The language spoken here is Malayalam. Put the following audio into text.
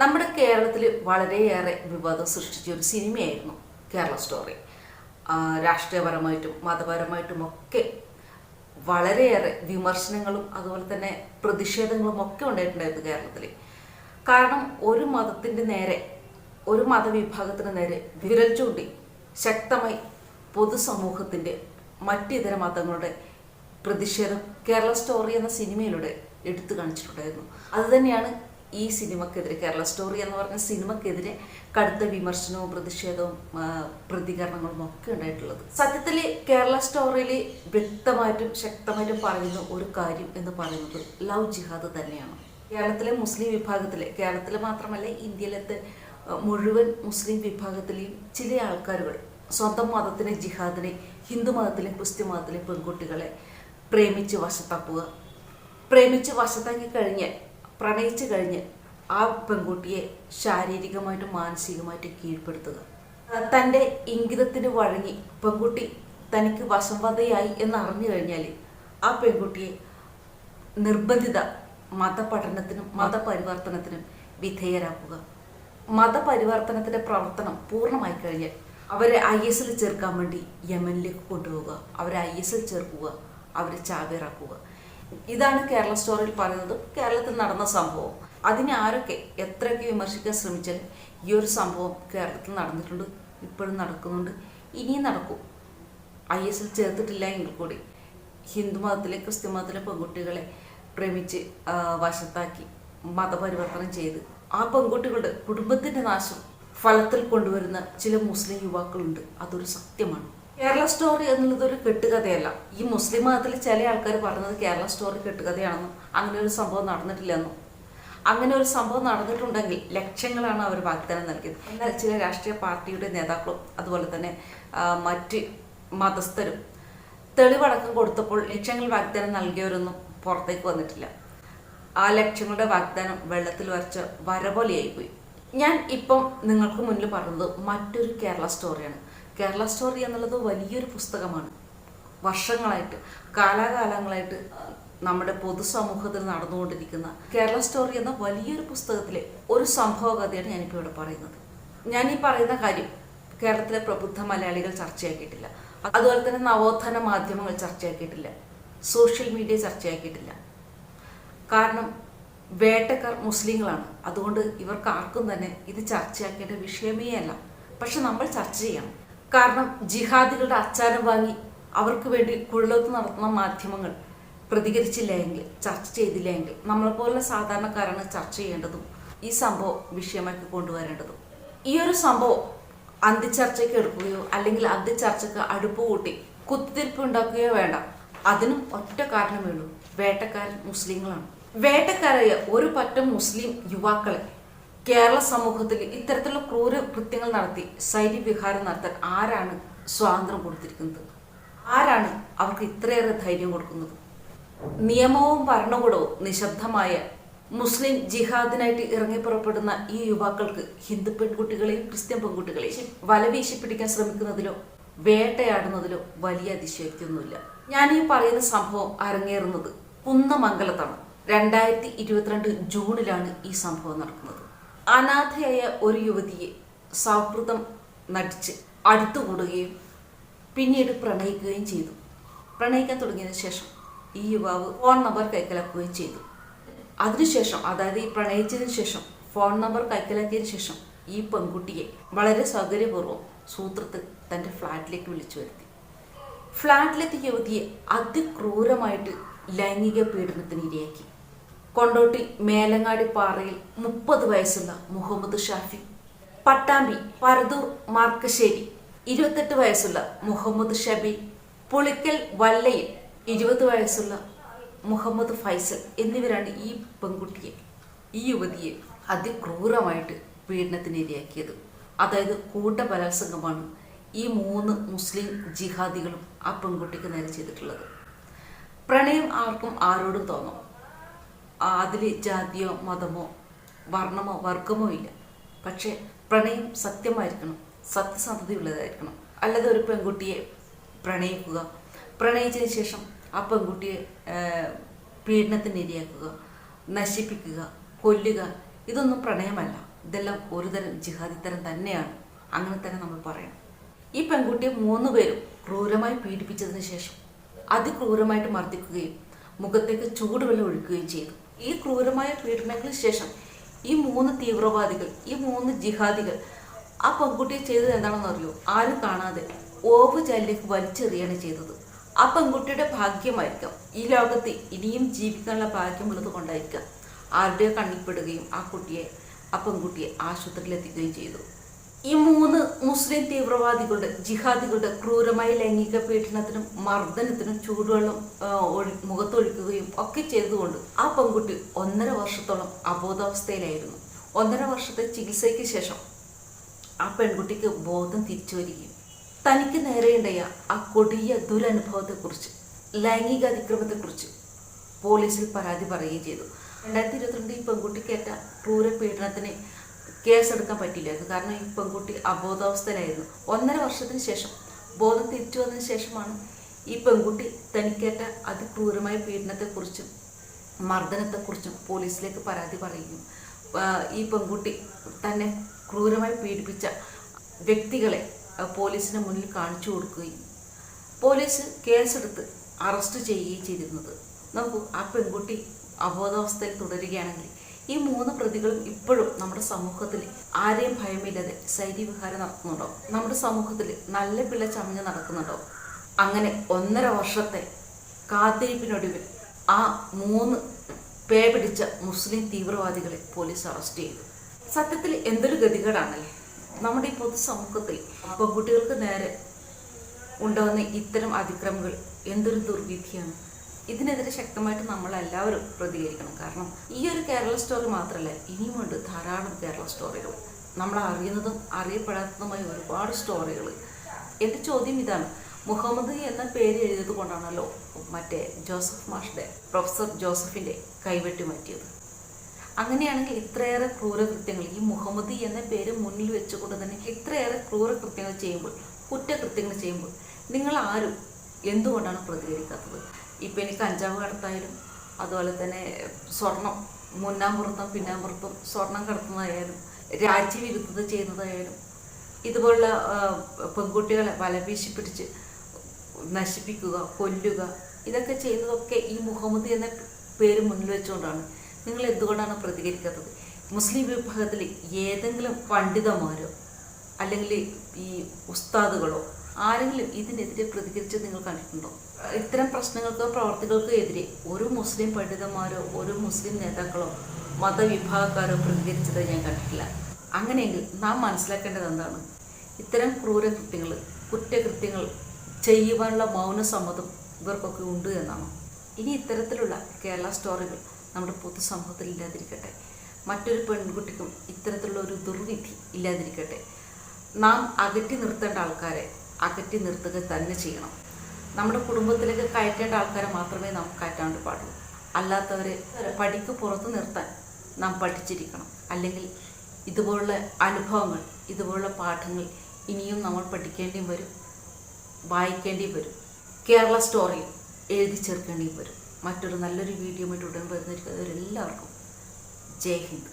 നമ്മുടെ കേരളത്തിൽ വളരെയേറെ വിവാദം സൃഷ്ടിച്ച ഒരു സിനിമയായിരുന്നു കേരള സ്റ്റോറി. രാഷ്ട്രീയപരമായിട്ടും മതപരമായിട്ടും ഒക്കെ വളരെയേറെ വിമർശനങ്ങളും അതുപോലെ തന്നെ പ്രതിഷേധങ്ങളും ഒക്കെ ഉണ്ടായിട്ടുണ്ടായിരുന്നു കേരളത്തിൽ. കാരണം ഒരു മതത്തിന്റെ നേരെ ഒരു മതവിഭാഗത്തിന് നേരെ വിരൽ ചൂണ്ടി ശക്തമായി പൊതുസമൂഹത്തിന്റെ മറ്റിതര മതങ്ങളുടെ പ്രതിഷേധം കേരള സ്റ്റോറി എന്ന സിനിമയിലൂടെ എടുത്തു കാണിച്ചിട്ടുണ്ടായിരുന്നു. അതുതന്നെയാണ് ഈ സിനിമക്കെതിരെ കേരള സ്റ്റോറി എന്ന് പറഞ്ഞ സിനിമക്കെതിരെ കടുത്ത വിമർശനവും പ്രതിഷേധവും പ്രതികരണങ്ങളും ഒക്കെ ഉണ്ടായിട്ടുള്ളത്. സത്യത്തിൽ കേരള സ്റ്റോറിയിൽ വ്യക്തമായിട്ടും ശക്തമായിട്ടും പറയുന്ന ഒരു കാര്യം എന്ന് പറയുന്നത് ലവ് ജിഹാദ് തന്നെയാണ്. കേരളത്തിലെ മുസ്ലിം വിഭാഗത്തിലെ കേരളത്തിലെ മാത്രമല്ല ഇന്ത്യയിലത്തെ മുഴുവൻ മുസ്ലിം വിഭാഗത്തിലെയും ചില ആൾക്കാരുകൾ സ്വന്തം മതത്തിനെ ജിഹാദിനെ ഹിന്ദു മതത്തിലെ ക്രിസ്ത്യൻ മതത്തിലെ പെൺകുട്ടികളെ പ്രേമിച്ച് വശത്താക്കുക പ്രേമിച്ച് വശത്താക്കി കഴിഞ്ഞ് പ്രണയിച്ച് കഴിഞ്ഞ് ആ പെൺകുട്ടിയെ ശാരീരികമായിട്ടും മാനസികമായിട്ടും കീഴ്പ്പെടുത്തുക. തന്റെ ഇംഗിതത്തിന് വഴങ്ങി പെൺകുട്ടി തനിക്ക് വശംവതയായി എന്ന് അറിഞ്ഞു കഴിഞ്ഞാൽ ആ പെൺകുട്ടിയെ നിർബന്ധിത മതപഠനത്തിനും മതപരിവർത്തനത്തിനും വിധേയരാക്കുക. മതപരിവർത്തനത്തിന്റെ പ്രവർത്തനം പൂർണമായി കഴിഞ്ഞ് അവരെ ഐ എസിൽ ചേർക്കാൻ വേണ്ടി യമനിലേക്ക് കൊണ്ടുപോവുക. അവരെ ഐ എസിൽ ചേർക്കുക. അവരെ ചാവേറാക്കുക. ഇതാണ് കേരള സ്റ്റോറിയിൽ പറയുന്നത് കേരളത്തിൽ നടന്ന സംഭവം. അതിനെ ആരൊക്കെ എത്രയൊക്കെ വിമർശിക്കാൻ ശ്രമിച്ചാൽ ഈ ഒരു സംഭവം കേരളത്തിൽ നടന്നിട്ടുണ്ട് ഇപ്പോഴും നടക്കുന്നുണ്ട് ഇനിയും നടക്കും. ഐ എസ് എൽ ചേർത്തിട്ടില്ല എങ്കിൽ കൂടി ഹിന്ദു മതത്തിലെ ക്രിസ്ത്യൻ മതത്തിലെ പെൺകുട്ടികളെ പ്രേമിച്ച് വശത്താക്കി മതപരിവർത്തനം ചെയ്ത് ആ പെൺകുട്ടികളുടെ കുടുംബത്തിന്റെ നാശം ഫലത്തിൽ കൊണ്ടുവരുന്ന ചില മുസ്ലിം യുവാക്കളുണ്ട്. അതൊരു സത്യമാണ്. കേരള സ്റ്റോറി എന്നുള്ളത് ഒരു കെട്ടുകഥയല്ല. ഈ മുസ്ലിം മതത്തിൽ ചില ആൾക്കാർ പറഞ്ഞത് കേരള സ്റ്റോറി കെട്ടുകഥയാണെന്നും അങ്ങനെ ഒരു സംഭവം നടന്നിട്ടില്ലെന്നും. അങ്ങനെ ഒരു സംഭവം നടന്നിട്ടുണ്ടെങ്കിൽ ലക്ഷങ്ങളാണ് അവർ വാഗ്ദാനം നൽകിയത്. എന്നാൽ ചില രാഷ്ട്രീയ പാർട്ടിയുടെ നേതാക്കളും അതുപോലെ തന്നെ മറ്റ് മതസ്ഥരും തെളിവടക്കം കൊടുത്തപ്പോൾ ലക്ഷങ്ങൾ വാഗ്ദാനം നൽകിയവരൊന്നും പുറത്തേക്ക് വന്നിട്ടില്ല. ആ ലക്ഷങ്ങളുടെ വാഗ്ദാനം വെള്ളത്തിൽ വരച്ച വര പോലെയായിപ്പോയി ഞാൻ ഇപ്പം നിങ്ങൾക്ക് മുന്നിൽ പറഞ്ഞത് മറ്റൊരു കേരള സ്റ്റോറിയാണ്. കേരള സ്റ്റോറി എന്നുള്ളത് വലിയൊരു പുസ്തകമാണ്. വർഷങ്ങളായിട്ട് കാലാകാലങ്ങളായിട്ട് നമ്മുടെ പൊതുസമൂഹത്തിൽ നടന്നുകൊണ്ടിരിക്കുന്ന കേരള സ്റ്റോറി എന്ന വലിയൊരു പുസ്തകത്തിലെ ഒരു സംഭവ കഥയാണ് ഞാനിപ്പോൾ ഇവിടെ പറയുന്നത്. ഞാൻ ഈ പറയുന്ന കാര്യം കേരളത്തിലെ പ്രബുദ്ധ മലയാളികൾ ചർച്ചയാക്കിയിട്ടില്ല. അതുപോലെ തന്നെ നവോത്ഥാന മാധ്യമങ്ങൾ ചർച്ചയാക്കിയിട്ടില്ല. Social media ചർച്ചയാക്കിയിട്ടില്ല. കാരണം വേട്ടക്കാർ മുസ്ലിങ്ങളാണ്. അതുകൊണ്ട് ഇവർക്ക് ആർക്കും തന്നെ ഇത് ചർച്ചയാക്കേണ്ട വിഷയമേ അല്ല. പക്ഷെ നമ്മൾ ചർച്ച ചെയ്യണം. കാരണം ജിഹാദികളുടെ അച്ചാരം വാങ്ങി അവർക്ക് വേണ്ടി കുഴലത്ത് നടത്തുന്ന മാധ്യമങ്ങൾ പ്രതികരിച്ചില്ല എങ്കിൽ ചർച്ച ചെയ്തില്ല എങ്കിൽ നമ്മളെപ്പോലുള്ള സാധാരണക്കാരാണ് ചർച്ച ചെയ്യേണ്ടതും ഈ സംഭവം വിഷയമാക്കി കൊണ്ടുവരേണ്ടതും. ഈ ഒരു സംഭവം അന്തിച്ചർച്ചയ്ക്ക് എടുക്കുകയോ അല്ലെങ്കിൽ അന്തിച്ചർച്ചയ്ക്ക് അടുപ്പ് കൂട്ടി കുത്തിരിപ്പ് ഉണ്ടാക്കുകയോ വേണ്ട. അതിനും ഒറ്റ കാരണമേ ഉള്ളൂ. വേട്ടക്കാരൻ മുസ്ലിങ്ങളാണ്. വേട്ടക്കാരായ ഒരു പറ്റം മുസ്ലിം യുവാക്കളെ കേരള സമൂഹത്തിൽ ഇത്തരത്തിലുള്ള ക്രൂര കൃത്യങ്ങൾ നടത്തി സൈനിക വിഹാരം നടത്താൻ ആരാണ് സ്വാതന്ത്ര്യം കൊടുത്തിരിക്കുന്നത്? ആരാണ് അവർക്ക് ഇത്രയേറെ ധൈര്യം കൊടുക്കുന്നത്? നിയമവും ഭരണകൂടവും നിശബ്ദമായ മുസ്ലിം ജിഹാദിനായിട്ട് ഇറങ്ങി പുറപ്പെടുന്ന ഈ യുവാക്കൾക്ക് ഹിന്ദു പെൺകുട്ടികളെയും ക്രിസ്ത്യൻ പെൺകുട്ടികളെയും വലവീശി പിടിക്കാൻ ശ്രമിക്കുന്നതിലോ വേട്ടയാടുന്നതിലോ വലിയ അതിശയോക്തിയൊന്നുമില്ല. ഞാൻ ഈ പറയുന്ന സംഭവം അരങ്ങേറുന്നത് കുന്നമംഗലത്താണ്. രണ്ടായിരത്തി ഇരുപത്തിരണ്ട് ജൂണിലാണ് ഈ സംഭവം നടക്കുന്നത്. അനാഥയായ ഒരു യുവതിയെ സൗഹൃദം നടിച്ച് അടുത്തുകൂടുകയും പിന്നീട് പ്രണയിക്കുകയും ചെയ്തു. പ്രണയിക്കാൻ തുടങ്ങിയതിനു ശേഷം ഈ യുവാവ് ഫോൺ നമ്പർ കൈക്കലാക്കുകയും ചെയ്തു. അതിനുശേഷം അതായത് ഈ പ്രണയിച്ചതിന് ശേഷം ഫോൺ നമ്പർ കൈക്കലാക്കിയതിനു ശേഷം ഈ പെൺകുട്ടിയെ വളരെ സൗകര്യപൂർവം സൂത്രത്തിൽ തന്റെ ഫ്ലാറ്റിലേക്ക് വിളിച്ചു വരുത്തി. ഫ്ലാറ്റിലെത്തിയ യുവതിയെ അതിക്രൂരമായിട്ട് ലൈംഗിക പീഡനത്തിന് ഇരയാക്കി. കൊണ്ടോട്ടി മേലങ്ങാടി പാറയിൽ മുപ്പത് വയസ്സുള്ള മുഹമ്മദ് ഷാഫി പട്ടാമ്പി പരതൂർ മാർക്കശ്ശേരി ഇരുപത്തെട്ട് വയസ്സുള്ള മുഹമ്മദ് ഷബി പുളിക്കൽ വല്ലയിൽ ഇരുപത് വയസ്സുള്ള മുഹമ്മദ് ഫൈസൽ എന്നിവരാണ് ഈ പെൺകുട്ടിയെ ഈ യുവതിയെ അതിക്രൂരമായിട്ട് പീഡനത്തിനിരയാക്കിയത് അതായത് കൂട്ട ബലാത്സംഗമാണ് ഈ മൂന്ന് മുസ്ലിം ജിഹാദികളും ആ പെൺകുട്ടിക്ക് നേരെ ചെയ്തിട്ടുള്ളത്. പ്രണയം ആർക്കും ആരോടും തോന്നും. അതിൽ ജാതിയോ മതമോ വർണമോ വർഗമോ ഇല്ല. പക്ഷേ പ്രണയം സത്യമായിരിക്കണം സത്യസന്ധതയുള്ളതായിരിക്കണം. അല്ലാതെ ഒരു പെൺകുട്ടിയെ പ്രണയിക്കുക പ്രണയിച്ചതിന് ശേഷം ആ പെൺകുട്ടിയെ പീഡനത്തിന് ഇരയാക്കുക നശിപ്പിക്കുക കൊല്ലുക ഇതൊന്നും പ്രണയമല്ല. ഇതെല്ലാം ഒരുതരം ജിഹാദിത്തരം തന്നെയാണ്. അങ്ങനെ തന്നെ നമ്മൾ പറയണം. ഈ പെൺകുട്ടിയെ മൂന്ന് പേരും ക്രൂരമായി പീഡിപ്പിച്ചതിന് ശേഷം അതിക്രൂരമായിട്ട് മർദ്ദിക്കുകയും മുഖത്തേക്ക് ചൂടുവെള്ളം ഒഴിക്കുകയും ചെയ്തു. ഈ ക്രൂരമായ പീഡനങ്ങൾക്ക് ശേഷം ഈ മൂന്ന് തീവ്രവാദികൾ ഈ മൂന്ന് ജിഹാദികൾ ആ പെൺകുട്ടിയെ ചെയ്തത് എന്താണെന്ന് അറിയോ? ആരും കാണാതെ ഓവ് ചല്ലേക്ക് വലിച്ചെറിയാണ് ചെയ്തത്. ആ പെൺകുട്ടിയുടെ ഭാഗ്യമായിരിക്കാം. ഈ ലോകത്ത് ഇനിയും ജീവിക്കാനുള്ള ഭാഗ്യമുള്ളത് കൊണ്ടായിരിക്കാം. ആരുടെയോ കണ്ണിൽപ്പെടുകയും ആ കുട്ടിയെ ആ പെൺകുട്ടിയെ ആശുപത്രിയിൽ എത്തിക്കുകയും ചെയ്തു. ഈ മൂന്ന് മുസ്ലിം തീവ്രവാദികളുടെ ജിഹാദികളുടെ ക്രൂരമായ ലൈംഗിക പീഡനത്തിനും മർദ്ദനത്തിനും ചൂടുവെള്ളം മുഖത്തൊഴിക്കുകയും ഒക്കെ ചെയ്തുകൊണ്ട് ആ പെൺകുട്ടി ഒന്നര വർഷത്തോളം അബോധാവസ്ഥയിലായിരുന്നു. ഒന്നര വർഷത്തെ ചികിത്സയ്ക്ക് ശേഷം ആ പെൺകുട്ടിക്ക് ബോധം തിരിച്ചു വരികയും തനിക്ക് നേരെയുണ്ടായ ആ കൊടിയ ദുരനുഭവത്തെക്കുറിച്ച് ലൈംഗിക അതിക്രമത്തെക്കുറിച്ച് പോലീസിൽ പരാതി പറയുകയും ചെയ്തു. രണ്ടായിരത്തി ഇരുപത്തിരണ്ട് ഈ പെൺകുട്ടിക്കേറ്റ ക്രൂര പീഡനത്തിന് കേസെടുക്കാൻ പറ്റില്ലായിരുന്നു. കാരണം ഈ പെൺകുട്ടി അബോധാവസ്ഥയിലായിരുന്നു. ഒന്നര വർഷത്തിന് ശേഷം ബോധം തിരിച്ചു വന്നതിന് ശേഷമാണ് ഈ പെൺകുട്ടി തനിക്കേറ്റ അതിക്രൂരമായ പീഡനത്തെക്കുറിച്ചും മർദ്ദനത്തെക്കുറിച്ചും പോലീസിലേക്ക് പരാതി പറയുകയും ഈ പെൺകുട്ടി തന്നെ ക്രൂരമായി പീഡിപ്പിച്ച വ്യക്തികളെ പോലീസിന് മുന്നിൽ കാണിച്ചു കൊടുക്കുകയും പോലീസ് കേസെടുത്ത് അറസ്റ്റ് ചെയ്യുകയും ചെയ്തിരുന്നത്. നോക്കൂ ആ പെൺകുട്ടി അബോധാവസ്ഥയിൽ തുടരുകയാണെങ്കിൽ ഈ മൂന്ന് പ്രതികളും ഇപ്പോഴും നമ്മുടെ സമൂഹത്തിൽ ആരെയും ഭയമില്ലാതെ ശൈര്യവിഹാരം നടത്തുന്നുണ്ടോ? നമ്മുടെ സമൂഹത്തിൽ നല്ല പിള്ള ചമഞ്ഞ് നടക്കുന്നുണ്ടോ? അങ്ങനെ ഒന്നര വർഷത്തെ കാത്തിരിപ്പിനൊടുവിൽ ആ മൂന്ന് പേ പിടിച്ച മുസ്ലിം തീവ്രവാദികളെ പോലീസ് അറസ്റ്റ് ചെയ്തു. സത്യത്തിൽ എന്തൊരു ഗതികേടാണല്ലേ? നമ്മുടെ ഈ പൊതുസമൂഹത്തിൽ പെൺകുട്ടികൾക്ക് നേരെ ഉണ്ടാകുന്ന ഇത്തരം അതിക്രമങ്ങൾ എന്തൊരു ദുർവിധിയാണ്? ഇതിനെതിരെ ശക്തമായിട്ട് നമ്മൾ എല്ലാവരും പ്രതികരിക്കണം. കാരണം ഈ ഒരു കേരള സ്റ്റോറി മാത്രമല്ല ഇനിയുമുണ്ട് ധാരാളം കേരള സ്റ്റോറികൾ നമ്മൾ അറിയുന്നതും അറിയപ്പെടാത്തതുമായ ഒരുപാട് സ്റ്റോറികൾ എന്റെ ചോദ്യം ഇതാണ്. മുഹമ്മദ് എന്ന പേര് എഴുതിയത് കൊണ്ടാണല്ലോ മറ്റേ ജോസഫ് മാഷിന്റെ പ്രൊഫസർ ജോസഫിന്റെ കൈവെട്ടി മാറ്റിയത്. അങ്ങനെയാണെങ്കിൽ ഇത്രയേറെ ക്രൂരകൃത്യങ്ങൾ ഈ മുഹമ്മദ് എന്ന പേര് മുന്നിൽ വെച്ചുകൊണ്ട് തന്നെ ഇത്രയേറെ ക്രൂരകൃത്യങ്ങൾ ചെയ്യുമ്പോൾ കുറ്റകൃത്യങ്ങൾ ചെയ്യുമ്പോൾ നിങ്ങൾ ആരും എന്തുകൊണ്ടാണ് പ്രതികരിക്കാത്തത്? ഇപ്പം എനിക്ക് കഞ്ചാവ് കടത്തായാലും അതുപോലെ തന്നെ സ്വർണം മുന്നാമ്പുറത്തും പിന്നാമ്പുറത്തും സ്വർണം കടത്തുന്നതായാലും രാജ്യവിരുദ്ധത ചെയ്യുന്നതായാലും ഇതുപോലുള്ള പെൺകുട്ടികളെ വലവീശി പിടിച്ച് നശിപ്പിക്കുക കൊല്ലുക ഇതൊക്കെ ചെയ്യുന്നതൊക്കെ ഈ മുഹമ്മദ് എന്ന പേര് മുന്നിൽ വെച്ചുകൊണ്ടാണ്. നിങ്ങൾ എന്തുകൊണ്ടാണ് പ്രതികരിക്കാത്തത്? മുസ്ലിം വിഭാഗത്തിൽ ഏതെങ്കിലും പണ്ഡിതന്മാരോ അല്ലെങ്കിൽ ഈ ഉസ്താദുകളോ ആരെങ്കിലും ഇതിനെതിരെ പ്രതികരിച്ച് നിങ്ങൾ കണ്ടിട്ടുണ്ടോ? ഇത്തരം പ്രശ്നങ്ങൾക്കോ പ്രവർത്തികൾക്കോ എതിരെ ഒരു മുസ്ലിം പണ്ഡിതന്മാരോ ഒരു മുസ്ലിം നേതാക്കളോ മതവിഭാഗക്കാരോ പ്രതികരിച്ചത് ഞാൻ കണ്ടിട്ടില്ല. അങ്ങനെയെങ്കിൽ നാം മനസ്സിലാക്കേണ്ടത് എന്താണ്? ഇത്തരം ക്രൂരകൃത്യങ്ങൾ കുറ്റകൃത്യങ്ങൾ ചെയ്യുവാനുള്ള മൗനസമ്മതം ഇവർക്കൊക്കെ ഉണ്ട് എന്നാണ്. ഇനി ഇത്തരത്തിലുള്ള കേരള സ്റ്റോറികൾ നമ്മുടെ പൊതുസമൂഹത്തിൽ ഇല്ലാതിരിക്കട്ടെ. മറ്റൊരു പെൺകുട്ടിക്കും ഇത്തരത്തിലുള്ള ഒരു ദുർവിധി ഇല്ലാതിരിക്കട്ടെ. നാം അകറ്റി നിർത്തേണ്ട ആൾക്കാരെ അകറ്റി നിർത്തുക തന്നെ ചെയ്യണം. നമ്മുടെ കുടുംബത്തിലേക്ക് കയറ്റേണ്ട ആൾക്കാരെ മാത്രമേ നമുക്ക് കയറ്റാണ്ട് പാടുള്ളൂ. അല്ലാത്തവരെ പഠിക്ക് പുറത്ത് നിർത്താൻ നാം പഠിച്ചിരിക്കണം. അല്ലെങ്കിൽ ഇതുപോലുള്ള അനുഭവങ്ങൾ ഇതുപോലുള്ള പാഠങ്ങൾ ഇനിയും നമ്മൾ പഠിക്കേണ്ടിയും വരും വായിക്കേണ്ടിയും വരും. കേരള സ്റ്റോറി എഴുതി ചേർക്കേണ്ടിയും വരും. മറ്റൊരു നല്ലൊരു വീഡിയോ മറ്റുടൻ വരുന്നവരെല്ലാവർക്കും ജയ് ഹിന്ദ്.